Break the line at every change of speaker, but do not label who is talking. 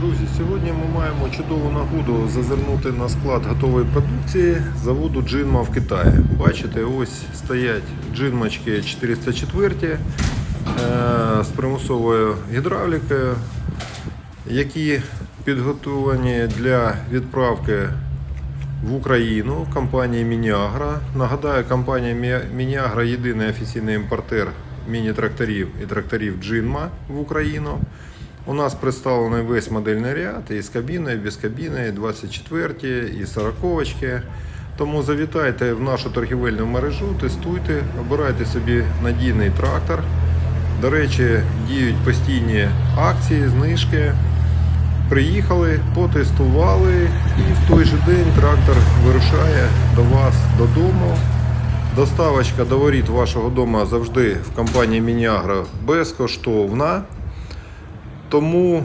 Друзі, сьогодні ми маємо чудову нагоду зазирнути на склад готової продукції заводу Джинма в Китаї. Бачите, ось стоять джинмочки 404 е, з примусовою гідравлікою, які підготовані для відправки в Україну компанії Мініагра. Нагадаю, компанія Мініагра єдиний офіційний імпортер міні-тракторів і тракторів Джинма в Україну. У нас представлений весь модельний ряд і з кабіною, без кабіни, і 24, і 40. Тому завітайте в нашу торгівельну мережу, тестуйте, обирайте собі надійний трактор. До речі, діють постійні акції, знижки. Приїхали, потестували і в той же день трактор вирушає до вас додому. Доставочка до воріт вашого дому завжди в компанії Мініагро безкоштовна. Тому